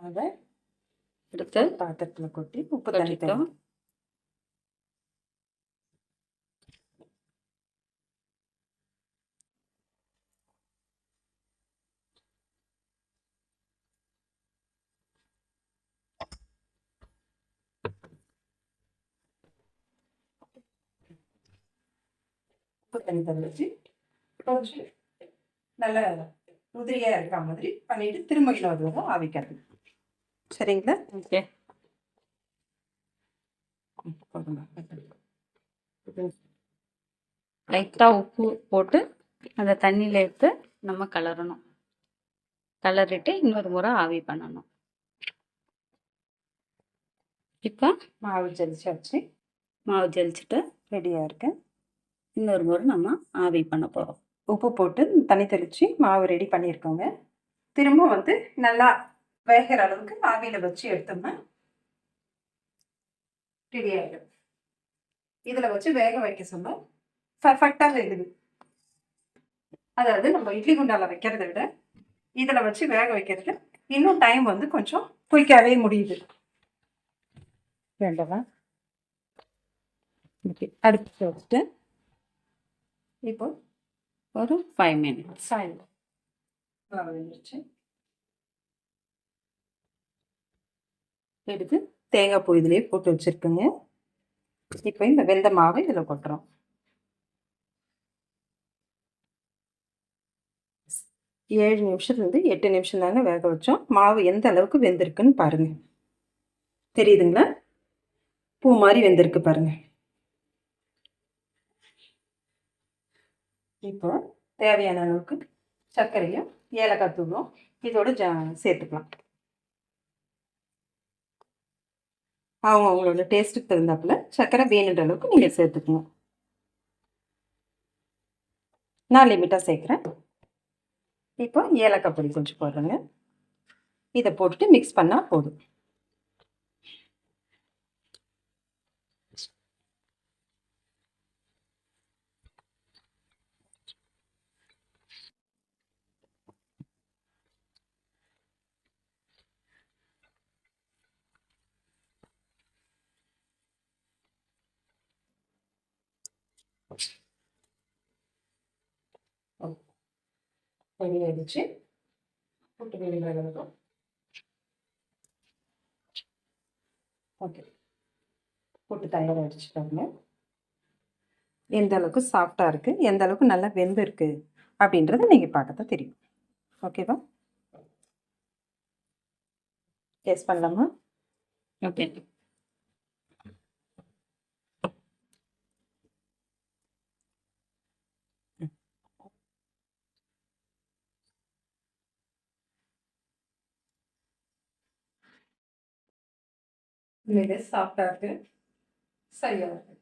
அதை எடுத்து பாத்திரத்தில் கொட்டி உப்பு தண்ணி கொட்டிட்டோம் உப்பு தண்ணி வச்சு கொஞ்சம் நல்ல உதிரியாக இருக்கிற மாதிரி பண்ணிட்டு திரும்ப இன்னொரு ஆவிக்கிறது சரிங்களா? ஓகே. ம், லைட்டாக உப்பு போட்டு அந்த தண்ணியில் எடுத்து நம்ம கலரணும். கலரிட்டு இன்னொரு முறை ஆவி பண்ணணும். இப்போ மாவு ஜலிச்சாச்சு. மாவு ஜலிச்சுட்டு ரெடியாக இருக்கு இன்னொரு முறை நம்ம ஆவி பண்ண போகிறோம் உப்பு போட்டு தண்ணி தெளித்து மாவு ரெடி பண்ணியிருக்கோங்க. திரும்ப வந்து நல்லா வேகிற அளவுக்கு ஆவியில் வச்சு எடுத்தோம்னா ரெடி ஆகிடும் இதில் வச்சு வேக வைக்க சொல்ல பர்ஃபெக்டாக வேகுது அதாவது நம்ம இட்லி குண்டால வைக்கிறத விட இதில் வச்சு வேக வைக்கிறது இன்னும் டைம் வந்து கொஞ்சம் குயிக்காகவே முடியுது வேண்டாமா ஓகே அடுப்பு வச்சுட்டு இப்போ ஒரு ஃபைவ் மினிட்ஸ் மாவு வெந்துருச்சு எடுத்து தேங்காய் பூ இதுலேயே போட்டு வச்சுருக்குங்க. இப்போ இந்த வெந்த மாவை இதில் கொட்டுறோம். ஏழு நிமிஷத்துலேருந்து எட்டு நிமிஷம் தாங்க வேக வச்சோம். மாவு எந்த அளவுக்கு வெந்திருக்குன்னு பாருங்கள் தெரியுதுங்களா? பூ மாதிரி வெந்திருக்கு பாருங்கள் இப்போ தேவையான அளவுக்கு சர்க்கரையும் ஏலக்காய் தூளும் இதோடு ஜா சேர்த்துக்கலாம். அவங்க அவங்களோட டேஸ்ட்டுக்கு தகுந்தாப்புல சர்க்கரை வேணுன்ற அளவுக்கு நீங்கள் சேர்த்துக்கணும். நான் லிமிட்டாக சேர்க்குறேன். இப்போ ஏலக்காய் பொடி கொஞ்சம் போடுறேங்க. இதை போட்டுட்டு மிக்ஸ் பண்ணால் போதும். ரெடி ஆயிடுச்சு புட்டு வெளியில் ஓகே. புட்டு தயாராகிடுச்சு எந்த அளவுக்கு சாஃப்டாக இருக்குது எந்த அளவுக்கு நல்லா வெந்து இருக்குது அப்படின்றத நீங்கள் பார்க்கத்தான் தெரியும். ஓகேவா டேஸ்ட் பண்ணலாமா? ஓகே உண்மையிலே சாஃப்டாக இருக்குது சரியாக இருக்குது